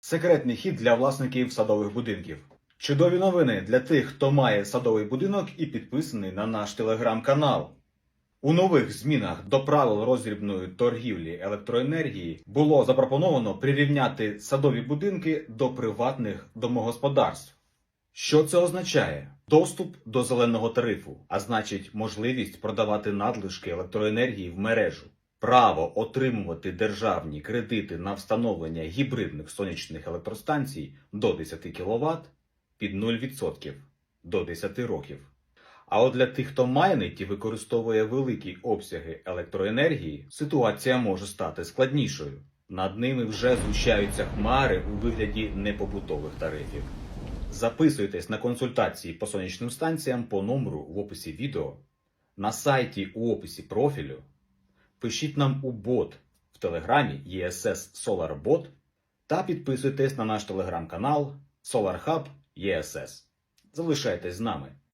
Секретний хід для власників садових будинків. Чудові новини для тих, хто має садовий будинок і підписаний на наш телеграм-канал. У нових змінах до правил роздрібної торгівлі електроенергії було запропоновано прирівняти садові будинки до приватних домогосподарств. Що це означає? Доступ до зеленого тарифу, а значить, можливість продавати надлишки електроенергії в мережу, право отримувати державні кредити на встановлення гібридних сонячних електростанцій до 10 кВт під 0% до 10 років. А от для тих, хто майнить і використовує великі обсяги електроенергії, ситуація може стати складнішою. Над ними вже згущаються хмари у вигляді непобутових тарифів. Записуйтесь на консультації по сонячним станціям по номеру в описі відео, на сайті у описі профілю. Пишіть нам у бот в телеграмі ESS SolarBot та підписуйтесь на наш телеграм-канал SolarHub ESS. Залишайтесь з нами.